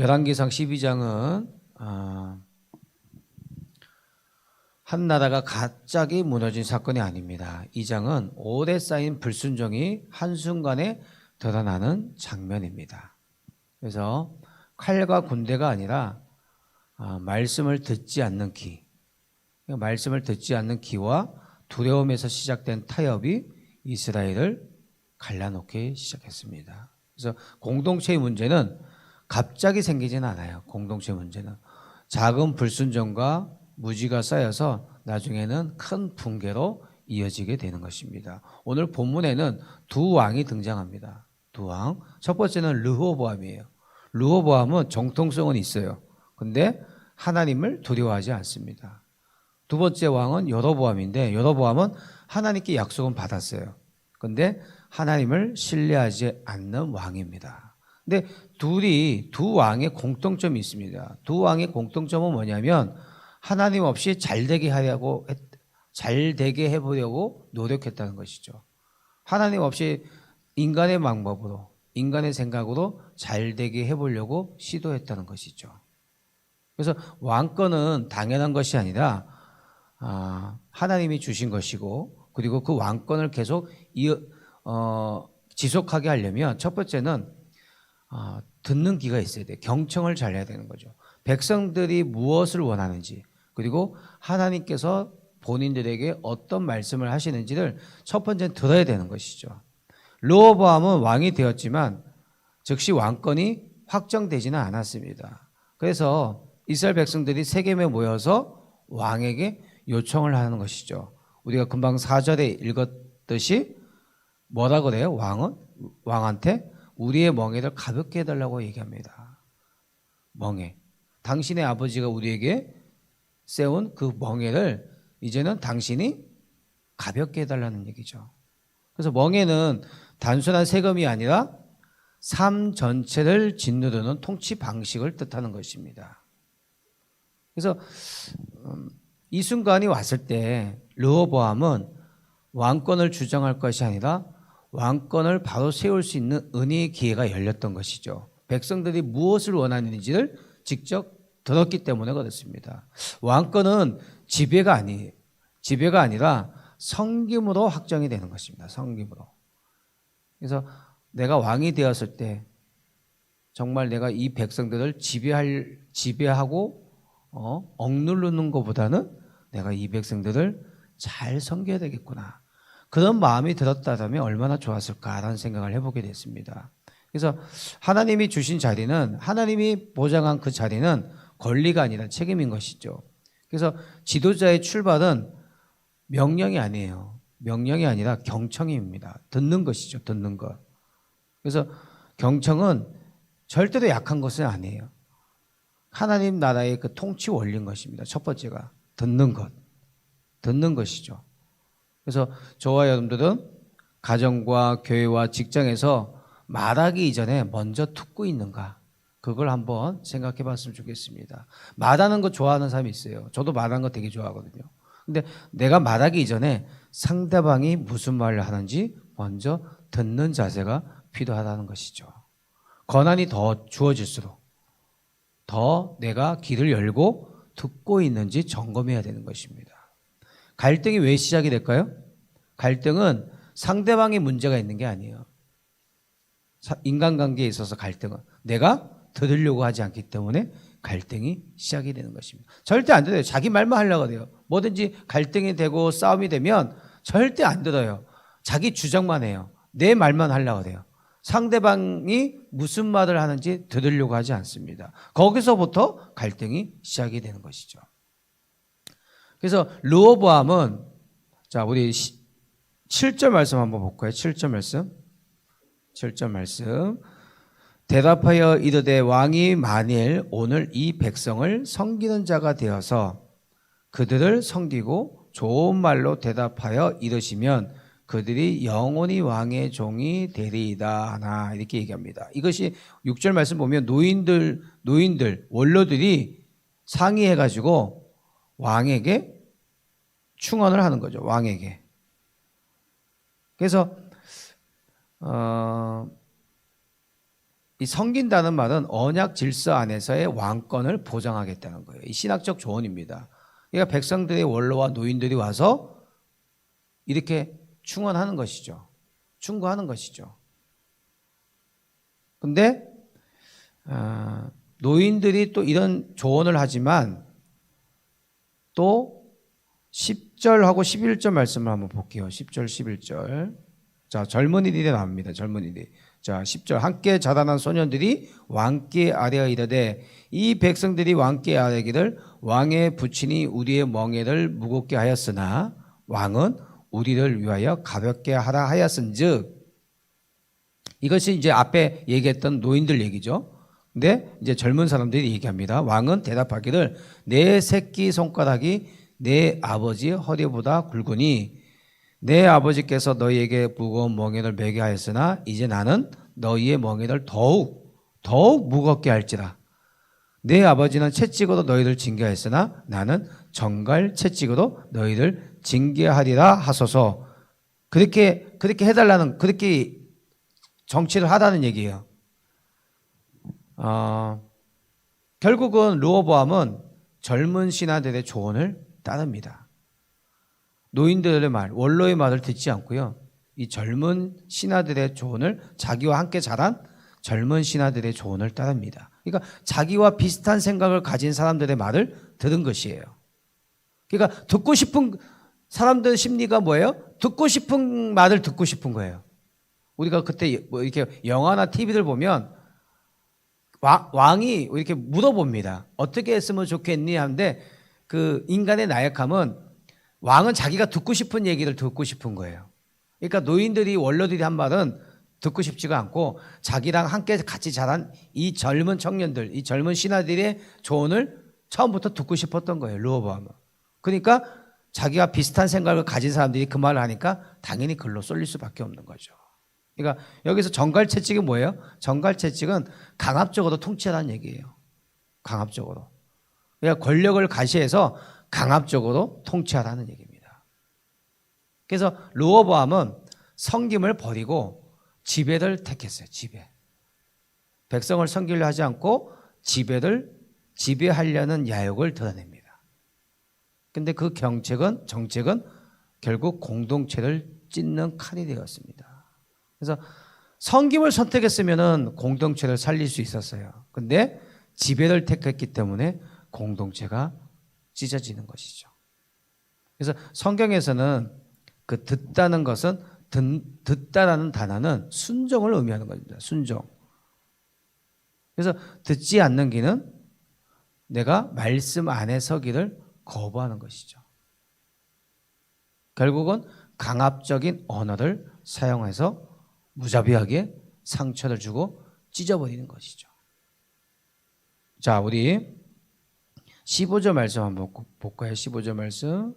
열왕기상 12장은 아, 한 나라가 갑자기 무너진 사건이 아닙니다. 이 장은 오래 쌓인 불순종이 한순간에 드러나는 장면입니다. 그래서 칼과 군대가 아니라 아, 말씀을 듣지 않는 기, 말씀을 듣지 않는 기와 두려움에서 시작된 타협이 이스라엘을 갈라놓기 시작했습니다. 그래서 공동체의 문제는 갑자기 생기진 않아요. 공동체 문제는 작은 불순종과 무지가 쌓여서 나중에는 큰 붕괴로 이어지게 되는 것입니다. 오늘 본문에는 두 왕이 등장합니다. 두 왕. 첫 번째는 르호보암이에요. 르호보암은 정통성은 있어요. 근데 하나님을 두려워하지 않습니다. 두 번째 왕은 여로보암인데 여로보암은 하나님께 약속은 받았어요. 근데 하나님을 신뢰하지 않는 왕입니다. 근데 둘이 두 왕의 공통점이 있습니다. 두 왕의 공통점은 뭐냐면 하나님 없이 잘 되게 하려고 했- 잘 되게 해보려고 노력했다는 것이죠. 하나님 없이 인간의 방법으로 인간의 생각으로 잘 되게 해보려고 시도했다는 것이죠. 그래서 왕권은 당연한 것이 아니라 아, 하나님이 주신 것이고 그리고 그 왕권을 계속 이어, 어, 지속하게 하려면 첫 번째는 아, 듣는 귀가 있어야 돼. 경청을 잘 해야 되는 거죠. 백성들이 무엇을 원하는지 그리고 하나님께서 본인들에게 어떤 말씀을 하시는지를 첫 번째는 들어야 되는 것이죠. 르호보암은 왕이 되었지만 즉시 왕권이 확정되지는 않았습니다. 그래서 이스라엘 백성들이 세겜에 모여서 왕에게 요청을 하는 것이죠. 우리가 금방 4절에 읽었듯이 뭐라 그래요? 왕은 왕한테 우리의 멍에를 가볍게 해달라고 얘기합니다. 멍에. 당신의 아버지가 우리에게 세운 그 멍에를 이제는 당신이 가볍게 해달라는 얘기죠. 그래서 멍에는 단순한 세금이 아니라 삶 전체를 짓누르는 통치 방식을 뜻하는 것입니다. 그래서 음, 이 순간이 왔을 때 르호보암은 왕권을 주장할 것이 아니라 왕권을 바로 세울 수 있는 은혜의 기회가 열렸던 것이죠. 백성들이 무엇을 원하는지를 직접 들었기 때문에 그렇습니다. 왕권은 지배가 아니에요. 지배가 아니라 성김으로 확정이 되는 것입니다. 성김으로. 그래서 내가 왕이 되었을 때 정말 내가 이 백성들을 지배할 지배하고 어, 억누르는 것보다는 내가 이 백성들을 잘 섬겨야 되겠구나. 그런 마음이 들었다면 얼마나 좋았을까라는 생각을 해보게 됐습니다. 그래서 하나님이 주신 자리는 하나님이 보장한 그 자리는 권리가 아니라 책임인 것이죠. 그래서 지도자의 출발은 명령이 아니에요. 명령이 아니라 경청입니다. 듣는 것이죠. 듣는 것. 그래서 경청은 절대로 약한 것은 아니에요. 하나님 나라의 그 통치 원리인 것입니다. 첫 번째가 듣는 것. 듣는 것이죠. 그래서 저와 여러분들은 가정과 교회와 직장에서 말하기 이전에 먼저 듣고 있는가? 그걸 한번 생각해 봤으면 좋겠습니다. 말하는 거 좋아하는 사람이 있어요. 저도 말하는 거 되게 좋아하거든요. 근데 내가 말하기 이전에 상대방이 무슨 말을 하는지 먼저 듣는 자세가 필요하다는 것이죠. 권한이 더 주어질수록 더 내가 귀를 열고 듣고 있는지 점검해야 되는 것입니다. 갈등이 왜 시작이 될까요? 갈등은 상대방의 문제가 있는 게 아니에요. 사- 인간관계에 있어서 갈등은 내가 들으려고 하지 않기 때문에 갈등이 시작이 되는 것입니다. 절대 안 들어요. 자기 말만 하려고 해요. 뭐든지 갈등이 되고 싸움이 되면 절대 안 들어요. 자기 주장만 해요. 내 말만 하려고 해요. 상대방이 무슨 말을 하는지 들으려고 하지 않습니다. 거기서부터 갈등이 시작이 되는 것이죠. 그래서 르호보암은 자 우리 7절 말씀 한번 볼까요? 7절 말씀. 7절 말씀. 대답하여 이르되 왕이 만일 오늘 이 백성을 섬기는 자가 되어서 그들을 섬기고 좋은 말로 대답하여 이르시면 그들이 영원히 왕의 종이 되리이다 하나 이렇게 얘기합니다. 이것이 6절 말씀 보면 노인들 노인들 원로들이 상의해 가지고 왕에게 충언을 하는 거죠. 왕에게. 그래서 어이 섬긴다는 말은 언약 질서 안에서의 왕권을 보장하겠다는 거예요. 이 신학적 조언입니다. 그러니까 백성들의 원로와 노인들이 와서 이렇게 충원하는 것이죠. 충고하는 것이죠. 근데 아, 노인들이 또 이런 조언을 하지만 또 10절하고 11절 말씀을 한번 볼게요. 10절, 11절. 자, 젊은이들이 나옵니다. 젊은이들이. 자, 10절. 함께 자라난 소년들이 왕께 아뢰어 이르되 이 백성들이 왕께 아뢰기를 왕의 부친이 우리의 멍에를 무겁게 하였으나 왕은 우리를 위하여 가볍게 하라 하였은즉 이것이 이제 앞에 얘기했던 노인들 얘기죠. 근데 이제 젊은 사람들이 얘기합니다. 왕은 대답하기를 내 새끼 손가락이 내 아버지 허리보다 굵으니 내 아버지께서 너희에게 무거운 멍에를 매게 하였으나 이제 나는 너희의 멍에를 더욱 더욱 무겁게 할지라. 내 아버지는 채찍으로 너희를 징계하였으나 나는 정갈 채찍으로 너희를 징계하리라 하소서. 그렇게 그렇게 해달라는 그렇게 정치를 하다는 얘기예요. 어, 결국은 르호보암은 젊은 신하들의 조언을 따릅니다. 노인들의 말, 원로의 말을 듣지 않고요. 이 젊은 신하들의 조언을 자기와 함께 자란 젊은 신하들의 조언을 따릅니다. 그러니까 자기와 비슷한 생각을 가진 사람들의 말을 들은 것이에요. 그러니까 듣고 싶은 사람들 심리가 뭐예요? 듣고 싶은 말을 듣고 싶은 거예요. 우리가 그때 뭐 이렇게 영화나 TV를 보면 왕, 이 이렇게 물어봅니다. 어떻게 했으면 좋겠니? 하는데 그 인간의 나약함은 왕은 자기가 듣고 싶은 얘기를 듣고 싶은 거예요. 그러니까 노인들이 원로들이 한 말은 듣고 싶지가 않고 자기랑 함께 같이 자란 이 젊은 청년들, 이 젊은 신하들의 조언을 처음부터 듣고 싶었던 거예요. 르호보암은. 그러니까 자기가 비슷한 생각을 가진 사람들이 그 말을 하니까 당연히 글로 쏠릴 수밖에 없는 거죠. 그러니까 여기서 정갈 채찍이 뭐예요? 정갈 채찍은 강압적으로 통치하라는 얘기예요. 강압적으로. 그러니까 권력을 가시해서 강압적으로 통치하라는 얘기입니다. 그래서 르호보암은 성김을 버리고 지배를 택했어요. 지배. 백성을 섬기려 하지 않고 지배를 지배하려는 야욕을 드러냅니다. 근데 그 경책은 정책은 결국 공동체를 찢는 칼이 되었습니다. 그래서 성김을 선택했으면은 공동체를 살릴 수 있었어요. 근데 지배를 택했기 때문에 공동체가 찢어지는 것이죠. 그래서 성경에서는 그 듣다는 것은 듣, 듣다라는 단어는 순종을 의미하는 겁니다. 순종. 그래서 듣지 않는 기는 내가 말씀 안에 서기를 거부하는 것이죠. 결국은 강압적인 언어를 사용해서 무자비하게 상처를 주고 찢어버리는 것이죠. 자, 우리 15절 말씀 한번 볼까요? 15절 말씀.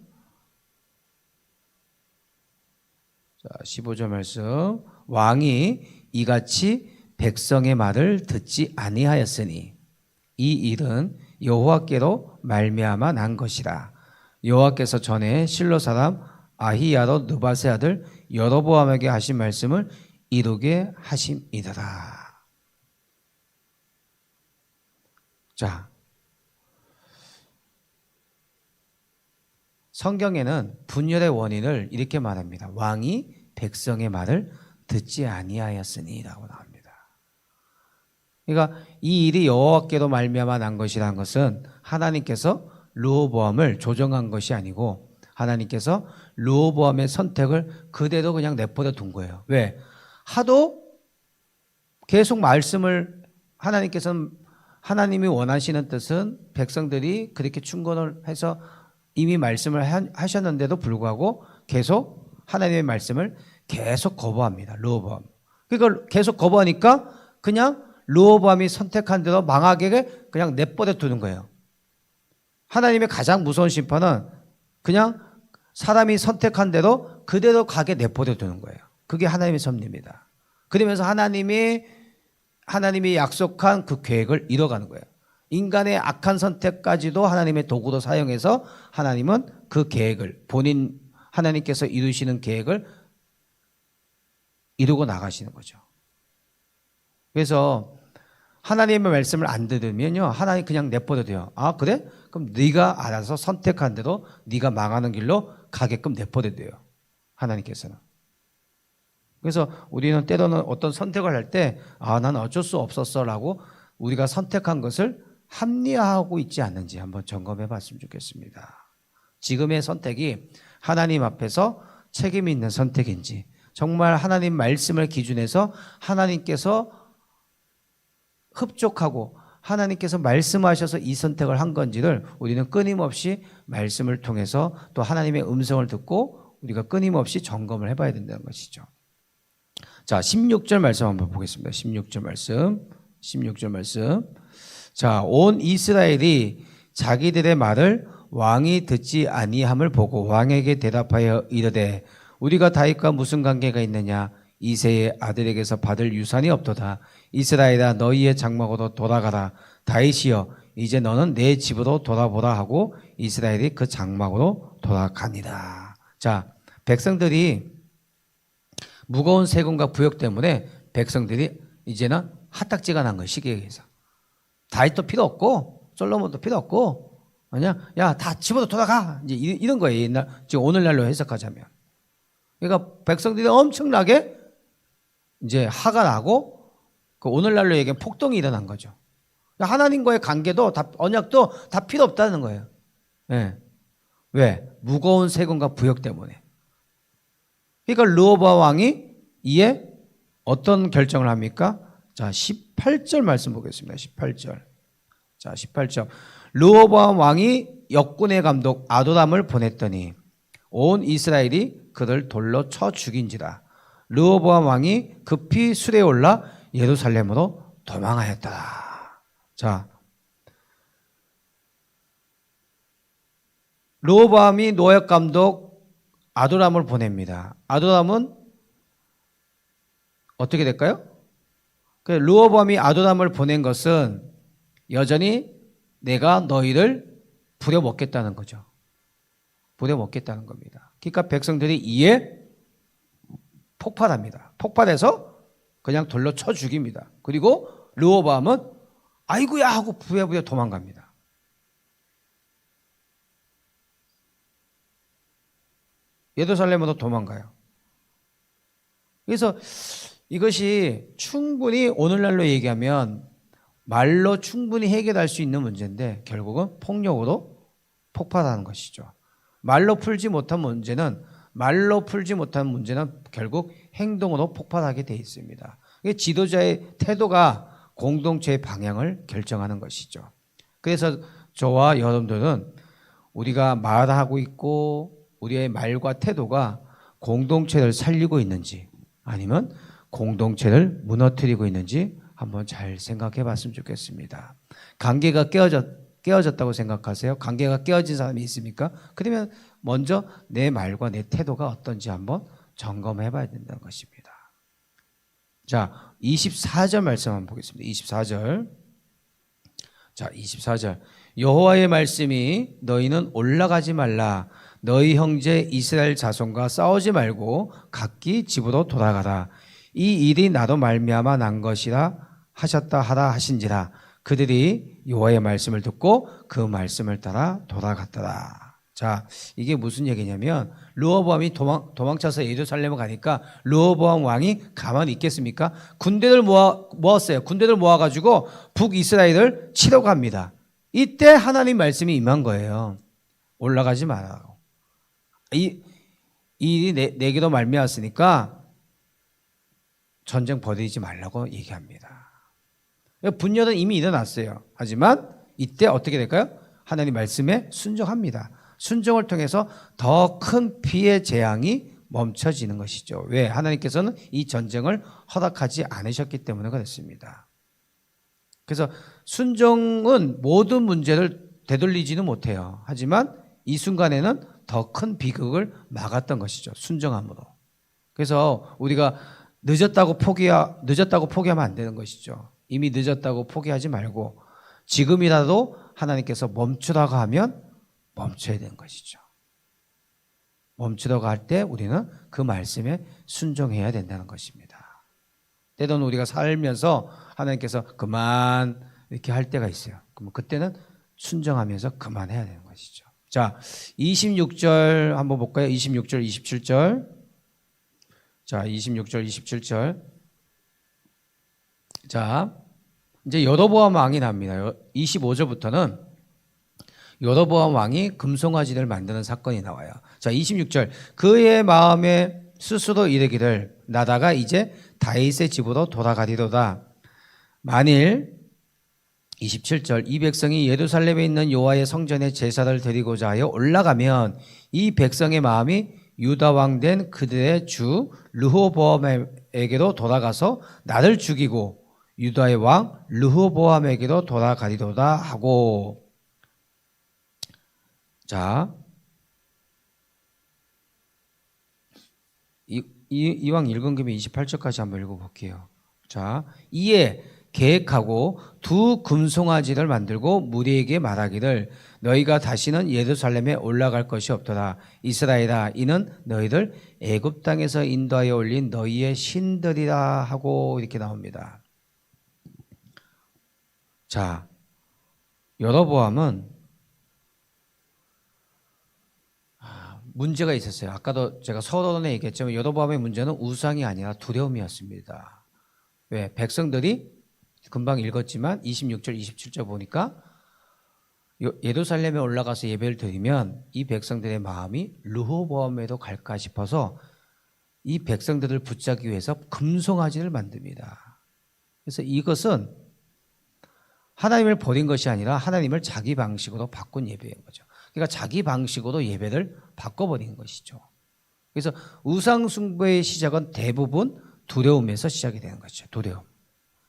자, 15절 말씀. 왕이 이같이 백성의 말을 듣지 아니하였으니 이 일은 여호와께로 말미암아 난 것이라. 여호와께서 전에 실로 사람 아히야로 느바세 아들 여로보암에게 하신 말씀을 이루게 하심이더라. 자, 성경에는 분열의 원인을 이렇게 말합니다. 왕이 백성의 말을 듣지 아니하였으니라고 나옵니다. 그러니까 이 일이 여호와께로 말미암아 난 것이라는 것은 하나님께서 르호보암을 조정한 것이 아니고 하나님께서 르호보암의 선택을 그대로 그냥 내버려 둔 거예요. 왜? 하도 계속 말씀을 하나님께서는 하나님이 원하시는 뜻은 백성들이 그렇게 충고를 해서 이미 말씀을 하셨는데도 불구하고 계속 하나님의 말씀을 계속 거부합니다. 르호보암. 그러니까 계속 거부하니까 그냥 르호보암이 선택한 대로 망하게 그냥 내버려 두는 거예요. 하나님의 가장 무서운 심판은 그냥 사람이 선택한 대로 그대로 가게 내버려 두는 거예요. 그게 하나님의 섭리입니다. 그러면서 하나님이 하나님이 약속한 그 계획을 이뤄가는 거예요. 인간의 악한 선택까지도 하나님의 도구로 사용해서 하나님은 그 계획을 본인 하나님께서 이루시는 계획을 이루고 나가시는 거죠. 그래서 하나님의 말씀을 안 들으면요. 하나님 그냥 내버려 둬요. 아, 그래? 그럼 네가 알아서 선택한 대로 네가 망하는 길로 가게끔 내버려 둬요. 하나님께서는. 그래서 우리는 때로는 어떤 선택을 할 때, 아, 난 어쩔 수 없었어 라고 우리가 선택한 것을 합리화하고 있지 않는지 한번 점검해 봤으면 좋겠습니다. 지금의 선택이 하나님 앞에서 책임 있는 선택인지, 정말 하나님 말씀을 기준해서 하나님께서 흡족하고 하나님께서 말씀하셔서 이 선택을 한 건지를 우리는 끊임없이 말씀을 통해서 또 하나님의 음성을 듣고 우리가 끊임없이 점검을 해봐야 된다는 것이죠. 자, 16절 말씀 한번 보겠습니다. 16절 말씀. 16절 말씀. 자, 온 이스라엘이 자기들의 말을 왕이 듣지 아니함을 보고 왕에게 대답하여 이르되 우리가 다윗과 무슨 관계가 있느냐 이세의 아들에게서 받을 유산이 없도다 이스라엘아 너희의 장막으로 돌아가라 다윗이여 이제 너는 내 집으로 돌아보라 하고 이스라엘이 그 장막으로 돌아가니라 자 백성들이 무거운 세금과 부역 때문에 백성들이 이제는 하딱지가 난 거예요 시기에서. 다윗도 필요 없고 솔로몬도 필요 없고 그냥 야다 집어도 돌아가! 이제 이- 이런 거예요 옛날 지금 오늘날로 해석하자면. 그러니까 백성들이 엄청나게 이제 화가 나고 그 오늘날로 얘기하면 폭동이 일어난 거죠. 하나님과의 관계도 다 언약도 다 필요 없다는 거예요. 예. 왜? 무거운 세금과 부역 때문에 그러니까 르호바 왕이 이에 어떤 결정을 합니까? 자, 18절 말씀 보겠습니다. 18절. 자, 18절. 르호보암 왕이 역군의 감독 아도람을 보냈더니 온 이스라엘이 그를 돌로 쳐 죽인지라. 르호보암 왕이 급히 술에 올라 예루살렘으로 도망하였다. 자, 르호보암이 노역 감독 아도람을 보냅니다. 아도람은 어떻게 될까요? 그 르호보암이 아도람을 보낸 것은 여전히 내가 너희를 부려먹겠다는 거죠. 부려먹겠다는 겁니다. 그러니까 백성들이 이에 폭발합니다. 폭발해서 그냥 돌로 쳐 죽입니다. 그리고 르호보암은 아이고야 하고 부여부여 도망갑니다. 예루살렘으로 도망가요. 그래서 이것이 충분히 오늘날로 얘기하면 말로 충분히 해결할 수 있는 문제인데 결국은 폭력으로 폭발하는 것이죠. 말로 풀지 못한 문제는 말로 풀지 못한 문제는 결국 행동으로 폭발하게 돼 있습니다. 지도자의 태도가 공동체의 방향을 결정하는 것이죠. 그래서 저와 여러분들은 우리가 말하고 있고 우리의 말과 태도가 공동체를 살리고 있는지 아니면 공동체를 무너뜨리고 있는지 한번 잘 생각해 봤으면 좋겠습니다. 관계가 깨어졌, 깨어졌다고 생각하세요? 관계가 깨어진 사람이 있습니까? 그러면 먼저 내 말과 내 태도가 어떤지 한번 점검해 봐야 된다는 것입니다. 자, 24절 말씀 한번 보겠습니다. 24절. 자, 24절. 여호와의 말씀이 너희는 올라가지 말라. 너희 형제 이스라엘 자손과 싸우지 말고 각기 집으로 돌아가라. 이 일이 나도 말미암아 난 것이라 하셨다 하라 하신지라. 그들이 여호와의 말씀을 듣고 그 말씀을 따라 돌아갔더라. 자, 이게 무슨 얘기냐면 르호보암이 도망 도망쳐서 예루살렘을 가니까 르호보암 왕이 가만히 있겠습니까? 군대를 모아 모았어요. 군대를 모아 가지고 북이스라엘을 치러 갑니다. 이때 하나님 말씀이 임한 거예요. 올라가지 말라고. 이, 이 내, 내게로 말미암았으니까 전쟁 벌이지 말라고 얘기합니다. 분열은 이미 일어났어요. 하지만 이때 어떻게 될까요? 하나님 말씀에 순종합니다. 순종을 통해서 더 큰 피해 재앙이 멈춰지는 것이죠. 왜? 하나님께서는 이 전쟁을 허락하지 않으셨기 때문에 그렇습니다. 그래서 순종은 모든 문제를 되돌리지는 못해요. 하지만 이 순간에는 더 큰 비극을 막았던 것이죠. 순종함으로. 그래서 우리가 늦었다고 포기하, 늦었다고 포기하면 안 되는 것이죠. 이미 늦었다고 포기하지 말고 지금이라도 하나님께서 멈추라고 하면 멈춰야 되는 것이죠. 멈추라고 할 때 우리는 그 말씀에 순종해야 된다는 것입니다. 때로는 우리가 살면서 하나님께서 그만 이렇게 할 때가 있어요. 그럼 그때는 순정하면서 그만해야 되는 것이죠. 자, 26절 한번 볼까요? 26절, 27절. 자, 26절, 27절. 자, 이제 여로보암 왕이 납니다. 25절부터는 여로보암 왕이 금송아지를 만드는 사건이 나와요. 자, 26절. 그의 마음에 스스로 이르기를 나다가 이제 다윗의 집으로 돌아가리로다. 만일 27절 이 백성이 예루살렘에 있는 여호와의 성전에 제사를 드리고자 하여 올라가면 이 백성의 마음이 유다 왕 된 그들의 주 르호보암에게로 돌아가서 나를 죽이고 유다의 왕 르호보암에게로 돌아가리로다 하고 자 이, 이, 이왕 읽은 김에 28절까지 한번 읽어볼게요. 자, 이에 계획하고 두 금송아지를 만들고 무리에게 말하기를 너희가 다시는 예루살렘에 올라갈 것이 없더라. 이스라엘아, 이는 너희들 애굽 땅에서 인도하여 올린 너희의 신들이라 하고 이렇게 나옵니다. 자, 여로보암은 문제가 있었어요. 아까도 제가 서론에 얘기했지만 여로보암의 문제는 우상이 아니라 두려움이었습니다. 왜? 백성들이 금방 읽었지만 26절, 27절 보니까 요- 예루살렘에 올라가서 예배를 드리면 이 백성들의 마음이 르호보암에도 갈까 싶어서 이 백성들을 붙잡기 위해서 금송아지를 만듭니다. 그래서 이것은 하나님을 버린 것이 아니라 하나님을 자기 방식으로 바꾼 예배인 거죠. 그러니까 자기 방식으로 예배를 바꿔버리는 것이죠. 그래서 우상숭배의 시작은 대부분 두려움에서 시작이 되는 거죠. 두려움.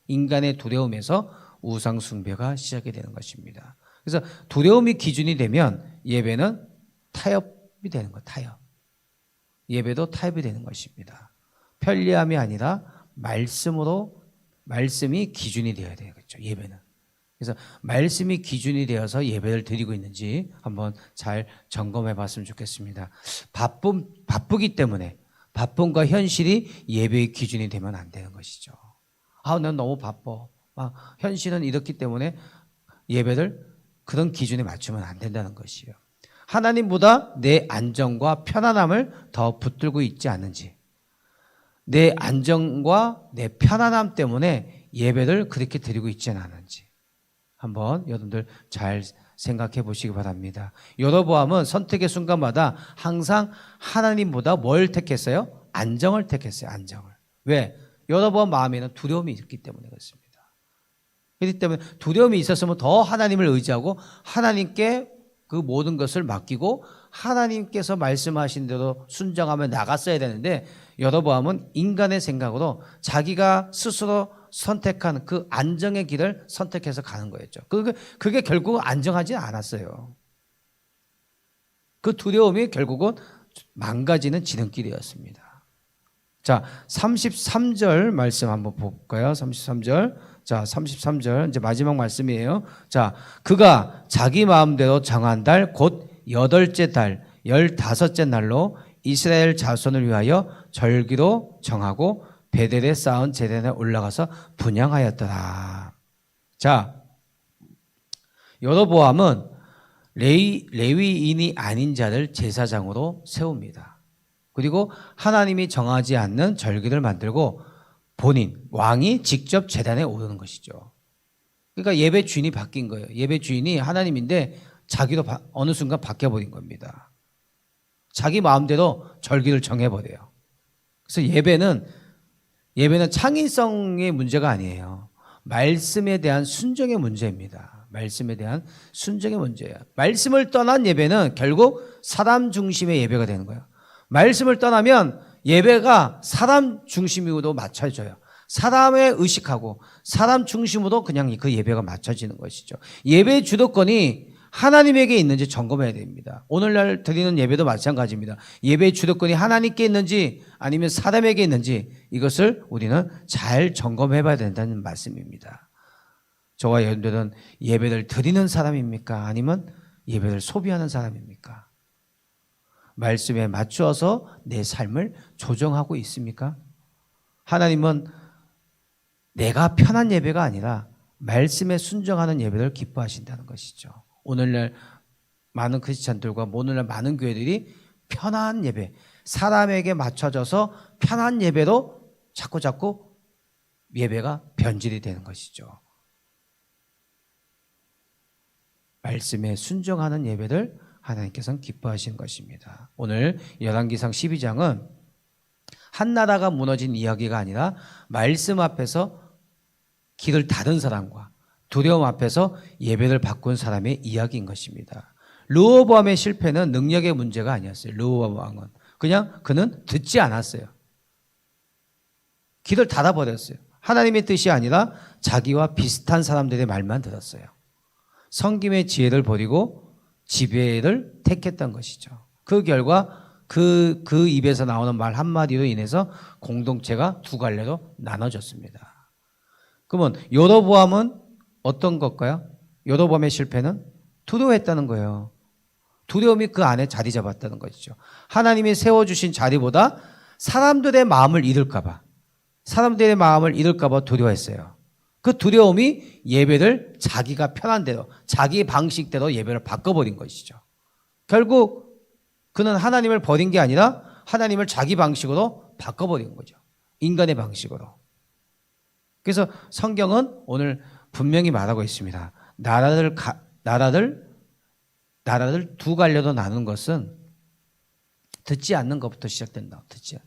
인간의 두려움에서 우상 숭배가 시작이 되는 것입니다. 그래서 두려움이 기준이 되면 예배는 타협이 되는 거 타협. 예배도 타협이 되는 것입니다. 편리함이 아니라 말씀으로 말씀이 기준이 되어야 되겠죠. 예배는. 그래서 말씀이 기준이 되어서 예배를 드리고 있는지 한번 잘 점검해 봤으면 좋겠습니다. 바쁨, 바쁘기 때문에 바쁨과 현실이 예배의 기준이 되면 안 되는 것이죠. 아, 난 너무 바빠. 아, 현실은 이렇기 때문에 예배를 그런 기준에 맞추면 안 된다는 것이에요. 하나님보다 내 안정과 편안함을 더 붙들고 있지 않는지, 내 안정과 내 편안함 때문에 예배를 그렇게 드리고 있지는 않은지, 한번 여러분들 잘 생각해 보시기 바랍니다. 여로보암은 선택의 순간마다 항상 하나님보다 뭘 택했어요? 안정을 택했어요. 안정을. 왜? 여러보암 마음에는 두려움이 있기 때문에 그렇습니다. 그렇기 때문에 두려움이 있었으면 더 하나님을 의지하고 하나님께 그 모든 것을 맡기고 하나님께서 말씀하신 대로 순정하며 나갔어야 되는데 여로보암은 인간의 생각으로 자기가 스스로 선택한 그 안정의 길을 선택해서 가는 거였죠. 그게, 그게 결국 안정하지 않았어요. 그 두려움이 결국은 망가지는 지름길이었습니다. 자, 33절 말씀 한번 볼까요? 33절. 자, 33절. 이제 마지막 말씀이에요. 자, 그가 자기 마음대로 정한 달, 곧 여덟째 달, 열다섯째 날로 이스라엘 자손을 위하여 절기로 정하고 베델에 쌓은 제단에 올라가서 분양하였더라. 자, 여로보암은 레위, 레위인이 아닌 자를 제사장으로 세웁니다. 그리고 하나님이 정하지 않는 절기를 만들고 본인, 왕이 직접 재단에 오르는 것이죠. 그러니까 예배 주인이 바뀐 거예요. 예배 주인이 하나님인데 자기도 바- 어느 순간 바뀌어 버린 겁니다. 자기 마음대로 절기를 정해 버려요. 그래서 예배는, 예배는 창의성의 문제가 아니에요. 말씀에 대한 순종의 문제입니다. 말씀에 대한 순종의 문제예요. 말씀을 떠난 예배는 결국 사람 중심의 예배가 되는 거예요. 말씀을 떠나면 예배가 사람 중심으로 맞춰져요. 사람에 의식하고 사람 중심으로 그냥 그 예배가 맞춰지는 것이죠. 예배의 주도권이 하나님에게 있는지 점검해야 됩니다. 오늘날 드리는 예배도 마찬가지입니다. 예배의 주도권이 하나님께 있는지 아니면 사람에게 있는지 이것을 우리는 잘 점검해 봐야 된다는 말씀입니다. 저와 여러분들은 예배를 드리는 사람입니까? 아니면 예배를 소비하는 사람입니까? 말씀에 맞추어서 내 삶을 조정하고 있습니까? 하나님은 내가 편한 예배가 아니라 말씀에 순종하는 예배를 기뻐하신다는 것이죠. 오늘날 많은 크리스찬들과 오늘날 많은 교회들이 편한 예배, 사람에게 맞춰져서 편한 예배로 자꾸 자꾸 예배가 변질이 되는 것이죠. 말씀에 순종하는 예배를 하나님께서는 기뻐하시는 것입니다. 오늘 열왕기상 12장은 한 나라가 무너진 이야기가 아니라 말씀 앞에서 길을 닫은 사람과 두려움 앞에서 예배를 바꾼 사람의 이야기인 것입니다. 르호보암의 실패는 능력의 문제가 아니었어요. 르호보암 왕은 그냥 그는 듣지 않았어요. 길을 닫아버렸어요. 하나님의 뜻이 아니라 자기와 비슷한 사람들의 말만 들었어요. 성김의 지혜를 버리고 지배를 택했던 것이죠. 그 결과 그, 그 입에서 나오는 말 한마디로 인해서 공동체가 두 갈래로 나눠졌습니다. 그러면 여로보암은 어떤 것일까요? 여로보암의 실패는 두려워했다는 거예요. 두려움이 그 안에 자리 잡았다는 것이죠. 하나님이 세워주신 자리보다 사람들의 마음을 잃을까봐, 사람들의 마음을 잃을까봐 두려워했어요. 그 두려움이 예배를 자기가 편한 대로, 자기 방식대로 예배를 바꿔버린 것이죠. 결국 그는 하나님을 버린 게 아니라 하나님을 자기 방식으로 바꿔버린 거죠. 인간의 방식으로. 그래서 성경은 오늘 분명히 말하고 있습니다. 나라를, 가, 나라를, 나라를 두 갈래로 나눈 것은 듣지 않는 것부터 시작된다. 듣지 않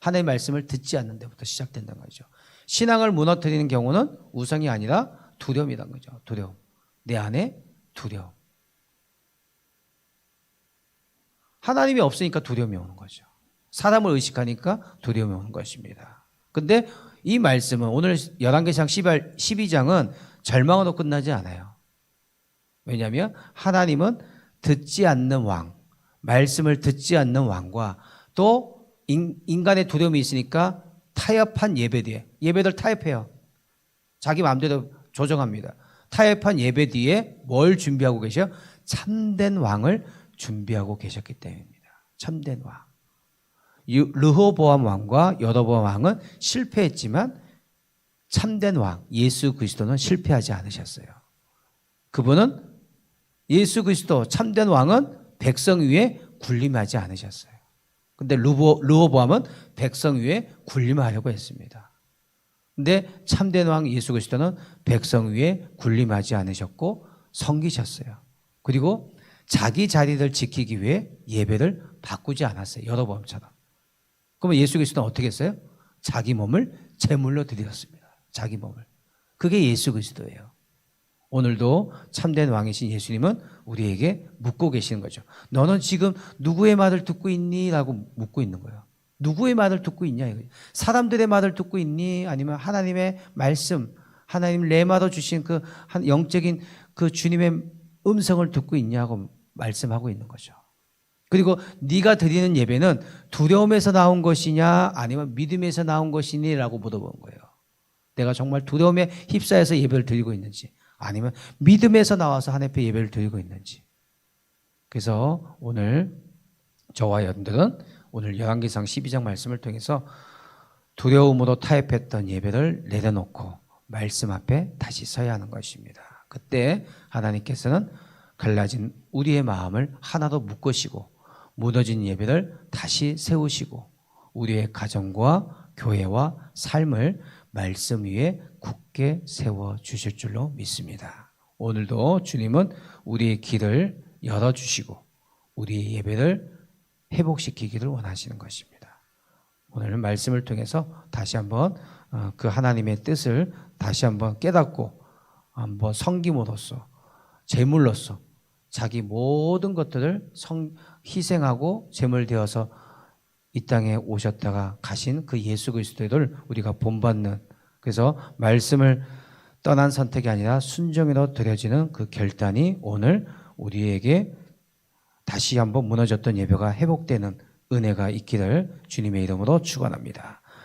하나님의 말씀을 듣지 않는 데부터 시작된다는 거죠. 신앙을 무너뜨리는 경우는 우성이 아니라 두려움이란 거죠. 두려움. 내 안에 두려움. 하나님이 없으니까 두려움이 오는 거죠. 사람을 의식하니까 두려움이 오는 것입니다. 근데 이 말씀은 오늘 11개장 12장은 절망으로 끝나지 않아요. 왜냐하면 하나님은 듣지 않는 왕, 말씀을 듣지 않는 왕과 또 인 간의 두려움이 있으니까 타협한 예배 뒤에 예배들 타협해요. 자기 마음대로 조정합니다. 타협한 예배 뒤에 뭘 준비하고 계셔? 참된 왕을 준비하고 계셨기 때문입니다. 참된 왕. 르호보암 왕과 여로보암 왕은 실패했지만 참된 왕 예수 그리스도는 실패하지 않으셨어요. 그분은 예수 그리스도 참된 왕은 백성 위에 군림하지 않으셨어요. 근데 르호, 르호보암은 백성 위에 군림하려고 했습니다. 근데 참된 왕 예수 그리스도는 백성 위에 군림하지 않으셨고 섬기셨어요. 그리고 자기 자리를 지키기 위해 예배를 바꾸지 않았어요. 여러 번처럼. 그러면 예수 그리스도는 어떻게 했어요? 자기 몸을 제물로 드렸습니다. 자기 몸을. 그게 예수 그리스도예요. 오늘도 참된 왕이신 예수님은 우리에게 묻고 계시는 거죠. 너는 지금 누구의 말을 듣고 있니? 라고 묻고 있는 거예요. 누구의 말을 듣고 있냐? 사람들의 말을 듣고 있니? 아니면 하나님의 말씀, 하나님 레마로 주신 그 영적인 그 주님의 음성을 듣고 있냐고 말씀하고 있는 거죠. 그리고 네가 드리는 예배는 두려움에서 나온 것이냐 아니면 믿음에서 나온 것이니라고 물어본 거예요. 내가 정말 두려움에 휩싸여서 예배를 드리고 있는지 아니면 믿음에서 나와서 하나님 앞에 예배를 드리고 있는지. 그래서 오늘 저와 여러분들은 오늘 열왕기상 12장 말씀을 통해서 두려움으로 타협했던 예배를 내려놓고 말씀 앞에 다시 서야 하는 것입니다. 그때 하나님께서는 갈라진 우리의 마음을 하나도 묶으시고 무너진 예배를 다시 세우시고 우리의 가정과 교회와 삶을 말씀 위에 굳게 세워 주실 줄로 믿습니다. 오늘도 주님은 우리의 길을 열어 주시고 우리의 예배를 회복시키기를 원하시는 것입니다. 오늘 말씀을 통해서 다시 한번 어, 그 하나님의 뜻을 다시 한번 깨닫고 한번 성김으로써 제물로서 자기 모든 것들을 성, 희생하고 제물 되어서 이 땅에 오셨다가 가신 그 예수 그리스도를 우리가 본받는 그래서 말씀을 떠난 선택이 아니라 순종으로 드려지는 그 결단이 오늘 우리에게 다시 한번 무너졌던 예배가 회복되는 은혜가 있기를 주님의 이름으로 축원합니다.